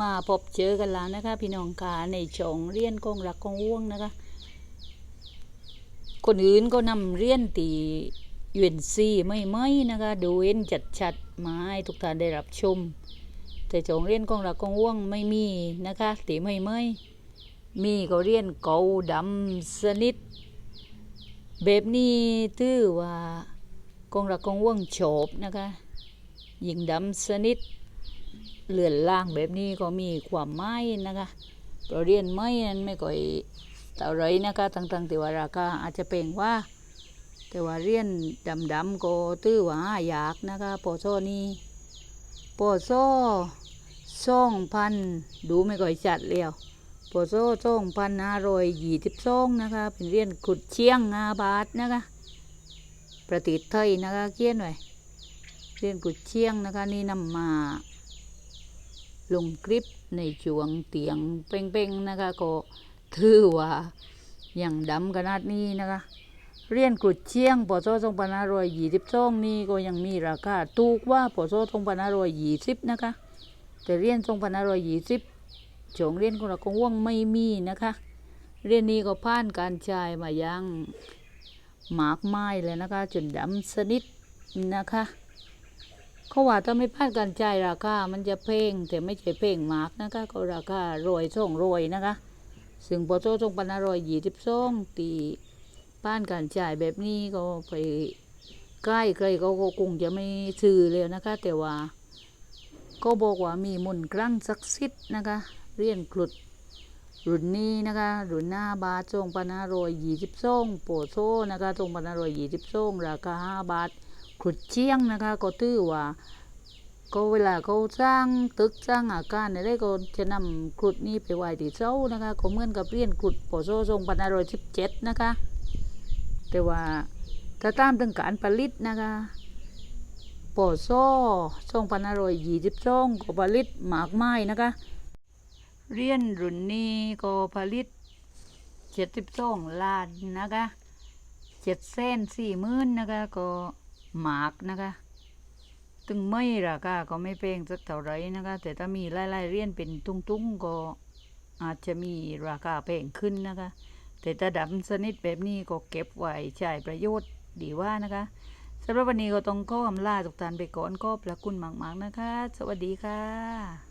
มาพบเจอกันแล้วนะคะ พี่น้องค่ะในช่องเรียนกองรักกองว่วงนะคะ คนอื่นก็นำเรียนตียูเอ็นซีไม่ไม่นะคะ ดูเอ็นจัดชัดๆมาให้ทุกท่านได้รับชม แต่ช่องเรียนกองรักกองว่วงไม่มีนะคะตีไม่ไม่มีก็เรียนเกาดำสนิทแบบนี้ถือว่ากองรักกองว่วงโฉบนะคะหยิงดำสนิท เลื่อนล่างแบบนี้ก็มีความหมายนะคะเราเรียนไม่นั้นไม่ก่อยเท่าไรนะคะตั้งๆแต่ว่าราคาอาจจะเปลงว่า แต่ว่าเรียนดำๆก็ตื้อว่าหายากนะคะปอโซนี่ปอโซสองพันดูไม่ก่อยจัดแล้วปอโซสองพันห้ารอยยี่สิบสองนะคะ เป็นเรียนขุดเชียงงาบาทนะคะ ประเทศไทยนะคะเขียนไว้เรียนขุดเชียงนะคะนี่นำมา ลงคลิปในช่วงเตียงเป้งๆนะคะก็ถือว่าอย่างดำขนาดนี้นะคะเรียนกรุดเชียงปศสองพันห้าร้อยยี่สิบสองนี่ก็ยังมีราคาถูกว่าปศสองพันห้าร้อยยี่สิบนะคะ แต่เรียนสองพันห้าร้อยยี่สิบจงเรียนของเราคงว่างไม่มีนะคะ เรียนนี้ก็ผ่านการจ่ายมายังหมากไม้เลยนะคะ จนดำสนิทนะคะ เขาว่าถ้าไม่พลาดการจ่ายราคา มันจะเพ่งแต่ไม่ใช่เพ่งมากนะคะ ก็ราคาโรยส่งโรยนะคะ ซึ่งพอโตทรงปันรอยยี่สิบสองตีป้านการจ่ายแบบนี้ก็ไปใกล้ใครก็คงจะไม่ซื้อเลยนะคะ แต่ว่าก็บอกว่ามีมนต์ครั้งศักดิ์สิทธิ์นะคะเรียนกลุดรุ่นนี้นะคะรุ่นหน้าบาททรงปันรอยยี่สิบสองโปโซนะคะทรงปันรอยยี่สิบสองราคาห้าบาท ขุดเชียงนะคะ ก็ถือว่าก็เวลาเขาสร้างตึกสร้างอาคารอะไรก็จะนำขุดนี้ไปไว้ที่เสานะคะก็เหมือนกับเรียนขุดปอโซทรงพันรอยสิบเจ็ดนะคะ แต่ว่าถ้าตามถึงการผลิตนะคะปอโซทรงพันรอยยี่สิบสองก็ผลิตหมากไม้นะคะ เรียนรุ่นนี้ก็ผลิตเจ็ดสิบสองล้านนะคะเจ็ดเส้นสี่หมื่นนะคะก็ หมากนะคะตึงไม่ราคาก็ไม่แพงสักเท่าไรนะคะ แต่ถ้ามีไล่ๆเรียนเป็นตุ้งๆก็อาจจะมีราคาแพงขึ้นนะคะ แต่ถ้าดำสนิทแบบนี้ก็เก็บไว้ใช้ประโยชน์ดีว่านะคะสำหรับวันนี้ก็ต้องขออำลาทุกท่านไปก่อนก็ประคุณมาก ๆ นะคะ สวัสดีค่ะ